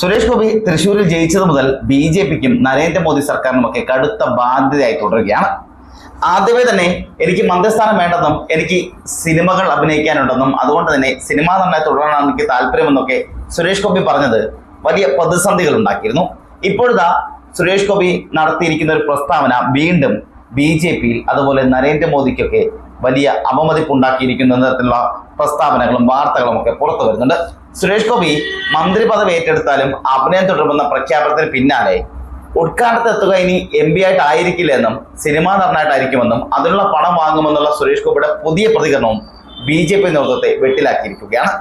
സുരേഷ് ഗോപി തൃശൂരിൽ ജയിച്ചത് മുതൽ ബി ജെ പിക്കും നരേന്ദ്രമോദി സർക്കാരിനുമൊക്കെ കടുത്ത ബാധ്യതയായി തുടരുകയാണ്. ആദ്യമേ തന്നെ എനിക്ക് മന്ത്രിസ്ഥാനം വേണ്ടെന്നും എനിക്ക് സിനിമകൾ അഭിനയിക്കാനുണ്ടെന്നും അതുകൊണ്ട് തന്നെ സിനിമാ നടനെ തുടരാനാണ് എനിക്ക് താല്പര്യമെന്നൊക്കെ സുരേഷ് ഗോപി പറഞ്ഞത് വലിയ പ്രതിസന്ധികൾ ഉണ്ടാക്കിയിരുന്നു ഇപ്പോഴത്തെ സുരേഷ് ഗോപി നടത്തിയിരിക്കുന്ന ഒരു പ്രസ്താവന വീണ്ടും ബി ജെ പിയിൽ അതുപോലെ നരേന്ദ്രമോദിക്കൊക്കെ വലിയ അവമതിപ്പുണ്ടാക്കിയിരിക്കുന്ന തരത്തിലുള്ള പ്രസ്താവനകളും വാർത്തകളും ഒക്കെ പുറത്തു വരുന്നുണ്ട്. സുരേഷ് ഗോപി മന്ത്രി പദവി ഏറ്റെടുത്താലും അഭിനയം തുടരുമെന്ന പ്രഖ്യാപനത്തിന് പിന്നാലെ ഉദ്ഘാടനത്തിൽ എത്തുക ഇനി എം പി ആയിട്ട് ആയിരിക്കില്ല എന്നും സിനിമാ നടനായിട്ടായിരിക്കുമെന്നും അതിനുള്ള പണം വാങ്ങുമെന്നുള്ള സുരേഷ് ഗോപിയുടെ പുതിയ പ്രതികരണവും ബി ജെ പി നേതൃത്വത്തെ വെട്ടിലാക്കിയിരിക്കുകയാണ്.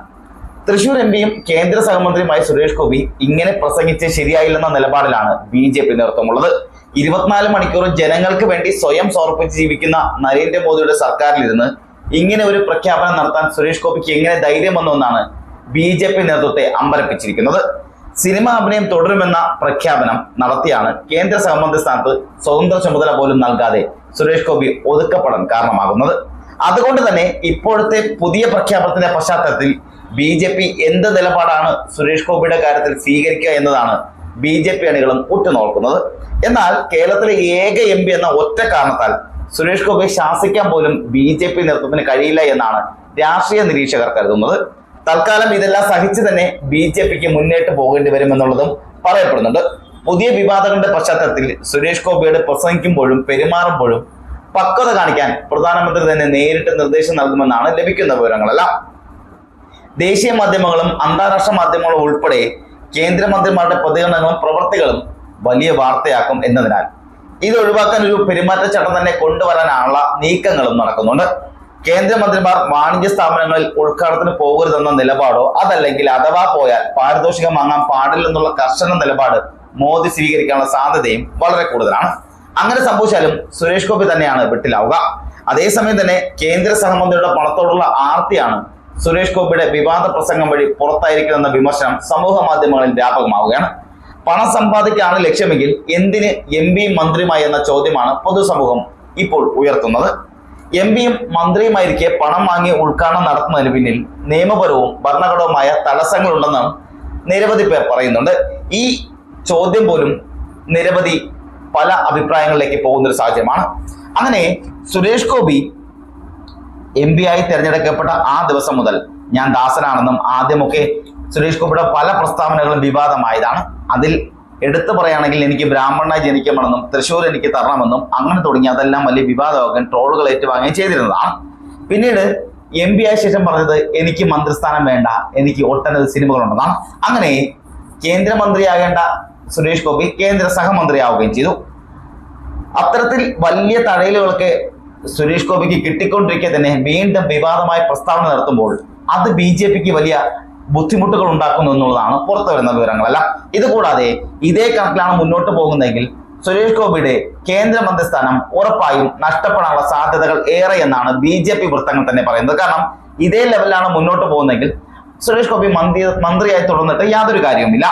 തൃശൂർ എം പിയും കേന്ദ്ര സഹമന്ത്രിയുമായ സുരേഷ് ഗോപി ഇങ്ങനെ പ്രസംഗിച്ച് ശരിയായില്ലെന്ന നിലപാടിലാണ് ബി ജെ പി നേതൃത്വമുള്ളത് ഇരുപത്തിനാല് മണിക്കൂറും ജനങ്ങൾക്ക് വേണ്ടി സ്വയം സമർപ്പിച്ച് ജീവിക്കുന്ന നരേന്ദ്രമോദിയുടെ സർക്കാരിലിരുന്ന് ഇങ്ങനെ ഒരു പ്രഖ്യാപനം നടത്താൻ സുരേഷ് ഗോപിക്ക് എങ്ങനെ ധൈര്യം വന്നുവെന്നാണ് ബി ജെ പി നേതൃത്വത്തെ അമ്പരപ്പിച്ചിരിക്കുന്നത്. സിനിമ അഭിനയം തുടരുമെന്ന പ്രഖ്യാപനം നടത്തിയാണ് കേന്ദ്ര സഹമന്ത്രി സ്ഥാനത്ത് സ്വതന്ത്ര ചുമതല പോലും നൽകാതെ സുരേഷ് ഗോപി ഒതുക്കപ്പെടാൻ കാരണമാകുന്നത്. അതുകൊണ്ട് തന്നെ ഇപ്പോഴത്തെ പുതിയ പ്രഖ്യാപനത്തിന്റെ പശ്ചാത്തലത്തിൽ ബി ജെ പി എന്ത് നിലപാടാണ് സുരേഷ് ഗോപിയുടെ കാര്യത്തിൽ സ്വീകരിക്കുക എന്നതാണ് ബി ജെ പി അണികളും ഉറ്റുനോക്കുന്നത്. എന്നാൽ കേരളത്തിലെ ഏക എം പി എന്ന ഒറ്റ കാരണത്താൽ സുരേഷ് ഗോപിയെ ശാസിക്കാൻ പോലും ബി ജെ പി നേതൃത്വത്തിന് കഴിയില്ല എന്നാണ് രാഷ്ട്രീയ നിരീക്ഷകർ കരുതുന്നത്. തൽക്കാലം ഇതെല്ലാം സഹിച്ചു തന്നെ ബി ജെ പിക്ക് മുന്നേറ്റ് പോകേണ്ടി വരുമെന്നുള്ളതും പറയപ്പെടുന്നുണ്ട്. പുതിയ വിവാദങ്ങളുടെ പശ്ചാത്തലത്തിൽ സുരേഷ് ഗോപിയോട് പ്രസംഗിക്കുമ്പോഴും പെരുമാറുമ്പോഴും പക്വത കാണിക്കാൻ പ്രധാനമന്ത്രി തന്നെ നേരിട്ട് നിർദ്ദേശം നൽകുമെന്നാണ് ലഭിക്കുന്ന വിവരങ്ങളെല്ലാം. ദേശീയ മാധ്യമങ്ങളും അന്താരാഷ്ട്ര മാധ്യമങ്ങളും ഉൾപ്പെടെ കേന്ദ്രമന്ത്രിമാരുടെ പ്രതികരണങ്ങളും പ്രവർത്തികളും വലിയ വാർത്തയാക്കും എന്നതിനാൽ. ഇത് ഒഴിവാക്കാൻ ഒരു പെരുമാറ്റച്ചട്ടം തന്നെ കൊണ്ടുവരാനുള്ള നീക്കങ്ങളും നടക്കുന്നുണ്ട്. കേന്ദ്രമന്ത്രിമാർ വാണിജ്യ സ്ഥാപനങ്ങളിൽ ഉദ്ഘാടനത്തിന് പോകരുതെന്ന നിലപാടോ അതല്ലെങ്കിൽ അഥവാ പോയാൽ പാരിതോഷികം വാങ്ങാൻ പാടില്ലെന്നുള്ള കർശന നിലപാട് മോദി സ്വീകരിക്കാനുള്ള സാധ്യതയും വളരെ കൂടുതലാണ്. അങ്ങനെ സംഭവിച്ചാലും സുരേഷ് ഗോപി തന്നെയാണ് വിട്ടിലാവുക. അതേസമയം തന്നെ കേന്ദ്ര സഹമന്ത്രിയുടെ പണത്തോടുള്ള ആർത്തിയാണ് സുരേഷ് ഗോപിയുടെ വിവാദ പ്രസംഗം വഴി പുറത്തായിരിക്കുമെന്ന വിമർശനം സമൂഹ മാധ്യമങ്ങളിൽ വ്യാപകമാവുകയാണ്. പണം സമ്പാദിക്കാണ് ലക്ഷ്യമെങ്കിൽ എന്തിന് എം പിയും മന്ത്രിയുമായി എന്ന ചോദ്യമാണ് പൊതുസമൂഹം ഇപ്പോൾ ഉയർത്തുന്നത്. എം പിയും മന്ത്രിയുമായിരിക്കെ പണം വാങ്ങി ഉദ്ഘാടനം നടത്തുന്നതിന് പിന്നിൽ നിയമപരവും ഭരണഘടവുമായ തടസ്സങ്ങളുണ്ടെന്ന് നിരവധി പേർ പറയുന്നുണ്ട്. ഈ ചോദ്യം പോലും നിരവധി പല അഭിപ്രായങ്ങളിലേക്ക് പോകുന്ന ഒരു സാഹചര്യമാണ്. അങ്ങനെ സുരേഷ് ഗോപി എം പി ആയി തിരഞ്ഞെടുക്കപ്പെട്ട ആ ദിവസം മുതൽ ഞാൻ ദാസനാണെന്നും ആദ്യമൊക്കെ സുരേഷ് ഗോപിയുടെ പല പ്രസ്താവനകളും വിവാദമായതാണ്. അതിൽ എടുത്തു പറയുകയാണെങ്കിൽ എനിക്ക് ബ്രാഹ്മണനായി ജനിക്കണമെന്നും തൃശ്ശൂർ എനിക്ക് തരണമെന്നും അങ്ങനെ തുടങ്ങി അതെല്ലാം വലിയ വിവാദമാകാൻ ട്രോളുകൾ ഏറ്റുവാങ്ങുകയും ചെയ്തിരുന്നതാണ്. പിന്നീട് എം പി ആയ ശേഷം പറഞ്ഞത് എനിക്ക് മന്ത്രിസ്ഥാനം വേണ്ട എനിക്ക് ഒട്ടനവധി സിനിമകളുണ്ടെന്നാണ്. അങ്ങനെ കേന്ദ്രമന്ത്രിയാകേണ്ട സുരേഷ് ഗോപി കേന്ദ്ര സഹമന്ത്രിയാവുകയും ചെയ്തു. അത്തരത്തിൽ വലിയ തടയലുകളൊക്കെ സുരേഷ് ഗോപിക്ക് കിട്ടിക്കൊണ്ടിരിക്കെ തന്നെ വീണ്ടും വിവാദമായ പ്രസ്താവന നടത്തുമ്പോൾ അത് ബി ജെ പിക്ക് വലിയ ബുദ്ധിമുട്ടുകൾ ഉണ്ടാക്കുന്നു എന്നുള്ളതാണ് പുറത്തു വരുന്ന വിവരങ്ങളല്ല ഇതുകൂടാതെ ഇതേ കണക്കിലാണ് മുന്നോട്ട് പോകുന്നതെങ്കിൽ സുരേഷ് ഗോപിയുടെ കേന്ദ്രമന്ത്രി സ്ഥാനം ഉറപ്പായും നഷ്ടപ്പെടാനുള്ള സാധ്യതകൾ ഏറെ എന്നാണ് ബി ജെ പി വൃത്തങ്ങൾ തന്നെ പറയുന്നത്. കാരണം ഇതേ ലെവലിലാണ് മുന്നോട്ട് പോകുന്നതെങ്കിൽ സുരേഷ് ഗോപി മന്ത്രി മന്ത്രിയായി തുടർന്നിട്ട് യാതൊരു കാര്യവുമില്ല.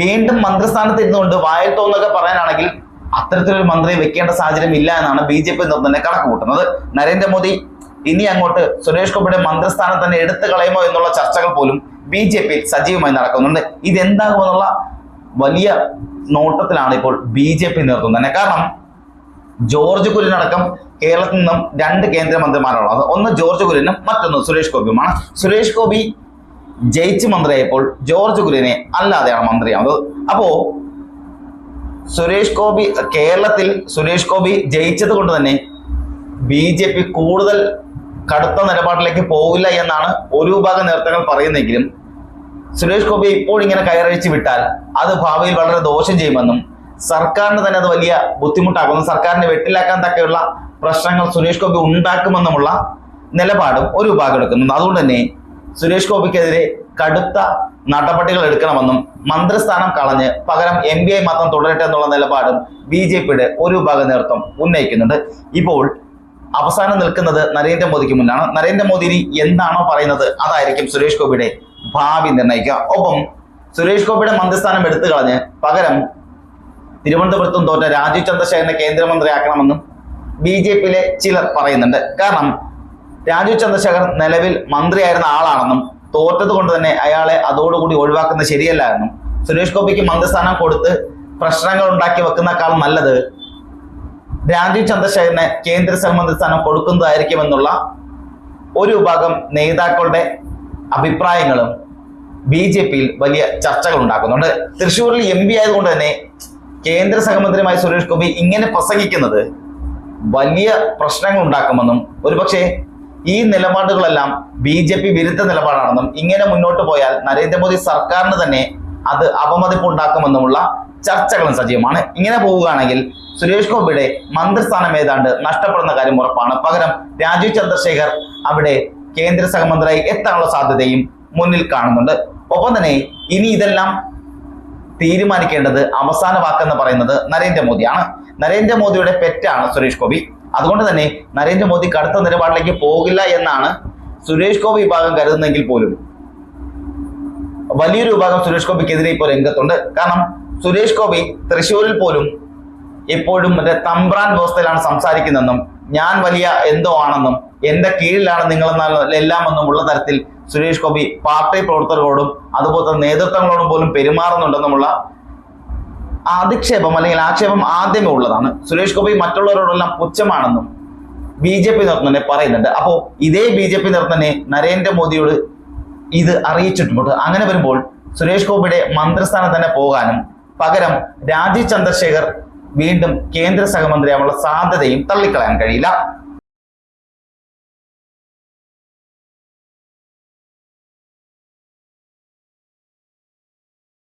വീണ്ടും മന്ത്രിസ്ഥാനത്ത് ഇരുന്നുകൊണ്ട് വായിൽ തോന്നൊക്കെ പറയാനാണെങ്കിൽ അത്തരത്തിലൊരു മന്ത്രിയെ വെക്കേണ്ട സാഹചര്യം ഇല്ല എന്നാണ് ബി ജെ പി തന്നെ കണക്ക് കൂട്ടുന്നത്. നരേന്ദ്രമോദി ഇനി അങ്ങോട്ട് സുരേഷ് ഗോപിയുടെ മന്ത്രിസ്ഥാനം തന്നെ എടുത്തു കളയുമോ എന്നുള്ള ചർച്ചകൾ പോലും ബി ജെ പി സജീവമായി നടക്കുന്നുണ്ട്. ഇതെന്താകുമെന്നുള്ള വലിയ നോട്ടത്തിലാണ് ഇപ്പോൾ ബി ജെ പി നേതൃത്വം തന്നെ. കാരണം ജോർജ് കുര്യനടക്കം കേരളത്തിൽ നിന്നും രണ്ട് കേന്ദ്രമന്ത്രിമാരുള്ളത് ഒന്ന് ജോർജ് കുര്യനും മറ്റൊന്ന് സുരേഷ് ഗോപിയുമാണ്. സുരേഷ് ഗോപി ജയിച്ച് മന്ത്രിയായപ്പോൾ ജോർജ് കുര്യനെ അല്ലാതെയാണ് മന്ത്രിയാവുന്നത്. അപ്പോ സുരേഷ് ഗോപി കേരളത്തിൽ സുരേഷ് ഗോപി ജയിച്ചത് കൊണ്ട് തന്നെ ബി ജെ പി കൂടുതൽ കടുത്ത നിലപാടിലേക്ക് പോവില്ല എന്നാണ് ഒരു വിഭാഗം നേതാക്കൾ പറയുന്നെങ്കിലും സുരേഷ് ഗോപി ഇപ്പോൾ ഇങ്ങനെ കയറഴിച്ച് വിട്ടാൽ അത് ഭാവിയിൽ വളരെ ദോഷം ചെയ്യുമെന്നും സർക്കാരിന് തന്നെ അത് വലിയ ബുദ്ധിമുട്ടാകുന്നു സർക്കാരിനെ വെട്ടിലാക്കാൻ തക്കെയുള്ള പ്രശ്നങ്ങൾ സുരേഷ് ഗോപി ഉണ്ടാക്കുമെന്നുമുള്ള നിലപാടും ഒരു വിഭാഗം എടുക്കുന്നുണ്ട്. അതുകൊണ്ട് തന്നെ സുരേഷ് ഗോപിക്കെതിരെ കടുത്ത നടപടികൾ എടുക്കണമെന്നും മന്ത്രിസ്ഥാനം കളഞ്ഞ് പകരം എം ബി ഐ മാത്രം തുടരട്ടെ എന്നുള്ള നിലപാടും ബി ജെ പിയുടെ ഒരു വിഭാഗം നേതൃത്വം ഉന്നയിക്കുന്നുണ്ട്. ഇപ്പോൾ അവസാനം നിൽക്കുന്നത് നരേന്ദ്രമോദിക്ക് മുന്നാണ്. നരേന്ദ്രമോദി ഇനി എന്താണോ പറയുന്നത് അതായിരിക്കും സുരേഷ് ഗോപിയുടെ ഭാവി നിർണയിക്കുക. ഒപ്പം സുരേഷ് ഗോപിയുടെ മന്ത്രിസ്ഥാനം എടുത്തു കളഞ്ഞ് പകരം തിരുവനന്തപുരത്തും തോറ്റ രാജീവ് ചന്ദ്രശേഖരനെ കേന്ദ്രമന്ത്രിയാക്കണമെന്നും ബി ജെ പിയിലെ ചിലർ പറയുന്നുണ്ട്. കാരണം രാജീവ് ചന്ദ്രശേഖർ നിലവിൽ മന്ത്രിയായിരുന്ന ആളാണെന്നും തോറ്റത് കൊണ്ട് തന്നെ അയാളെ അതോടുകൂടി ഒഴിവാക്കുന്നത് ശരിയല്ല എന്നും സുരേഷ് ഗോപിക്ക് മന്ത്രിസ്ഥാനം കൊടുത്ത് പ്രശ്നങ്ങൾ ഉണ്ടാക്കി വെക്കുന്നേക്കാൾ നല്ലത് രാജീവ് ചന്ദ്രശേഖരന് കേന്ദ്ര സഹമന്ത്രി സ്ഥാനം കൊടുക്കുന്നതായിരിക്കുമെന്നുള്ള ഒരു വിഭാഗം നേതാക്കളുടെ അഭിപ്രായങ്ങളും ബി ജെ പിയിൽ വലിയ ചർച്ചകൾ ഉണ്ടാക്കുന്നുണ്ട് തൃശ്ശൂരിൽ എം പി ആയതുകൊണ്ട് തന്നെ കേന്ദ്ര സഹമന്ത്രിയുമായ സുരേഷ് ഗോപി ഇങ്ങനെ പ്രസംഗിക്കുന്നത് വലിയ പ്രശ്നങ്ങൾ ഉണ്ടാക്കുമെന്നും ഒരുപക്ഷെ ഈ നിലപാടുകളെല്ലാം ബി ജെ പി വിരുദ്ധ നിലപാടാണെന്നും ഇങ്ങനെ മുന്നോട്ട് പോയാൽ നരേന്ദ്രമോദി സർക്കാരിന് തന്നെ അത് അപമതിപ്പുണ്ടാക്കുമെന്നുമുള്ള ചർച്ചകളും സജീവമാണ്. ഇങ്ങനെ പോവുകയാണെങ്കിൽ സുരേഷ് ഗോപിയുടെ മന്ത്രിസ്ഥാനം ഏതാണ്ട് നഷ്ടപ്പെടുന്ന കാര്യം ഉറപ്പാണ്. പകരം രാജീവ് ചന്ദ്രശേഖർ അവിടെ കേന്ദ്ര സഹമന്ത്രിയായി എത്താനുള്ള സാധ്യതയും മുന്നിൽ കാണുന്നുണ്ട്. ഒപ്പം തന്നെ ഇനി ഇതെല്ലാം തീരുമാനിക്കേണ്ടത് അവസാന വാക്കെന്ന് പറയുന്നത് നരേന്ദ്രമോദിയാണ്. നരേന്ദ്രമോദിയുടെ പെറ്റാണ് സുരേഷ് ഗോപി. അതുകൊണ്ട് തന്നെ നരേന്ദ്രമോദി കടുത്ത നിലപാടിലേക്ക് പോകില്ല എന്നാണ് സുരേഷ് ഗോപി വിഭാഗം കരുതുന്നെങ്കിൽ പോലും. വലിയൊരു വിഭാഗം സുരേഷ് ഗോപിക്കെതിരെ ഇപ്പോൾ രംഗത്തുണ്ട്. കാരണം സുരേഷ് ഗോപി തൃശ്ശൂരിൽ പോലും എപ്പോഴും മറ്റേ തമ്പ്രാൻ വ്യവസ്ഥയിലാണ് സംസാരിക്കുന്നതെന്നും ഞാൻ വലിയ എന്തോ ആണെന്നും എന്റെ കീഴിലാണ് നിങ്ങൾ എല്ലാം എന്നും ഉള്ള തരത്തിൽ സുരേഷ് ഗോപി പാർട്ടി പ്രവർത്തകരോടും അതുപോലെ നേതൃത്വങ്ങളോടും പോലും പെരുമാറുന്നുണ്ടെന്നുമുള്ള അധിക്ഷേപം അല്ലെങ്കിൽ ആക്ഷേപം ആദ്യമേ ഉള്ളതാണ്. സുരേഷ് ഗോപി മറ്റുള്ളവരോടെല്ലാം പുച്ഛമാണെന്നും ബി ജെ പി നേതൃത്വം തന്നെ പറയുന്നുണ്ട്. അപ്പോൾ ഇതേ ബി ജെ പി നേതൃത്വം തന്നെ നരേന്ദ്രമോദിയോട് ഇത് അറിയിച്ചിട്ടുമുണ്ട് അങ്ങനെ വരുമ്പോൾ സുരേഷ് ഗോപിയുടെ മന്ത്രിസ്ഥാനം തന്നെ പോകാനും പകരം രാജീവ് ചന്ദ്രശേഖർ വീണ്ടും കേന്ദ്ര സഹമന്ത്രിയാവാനുള്ള സാധ്യതയും തള്ളിക്കളയാൻ കഴിയില്ല.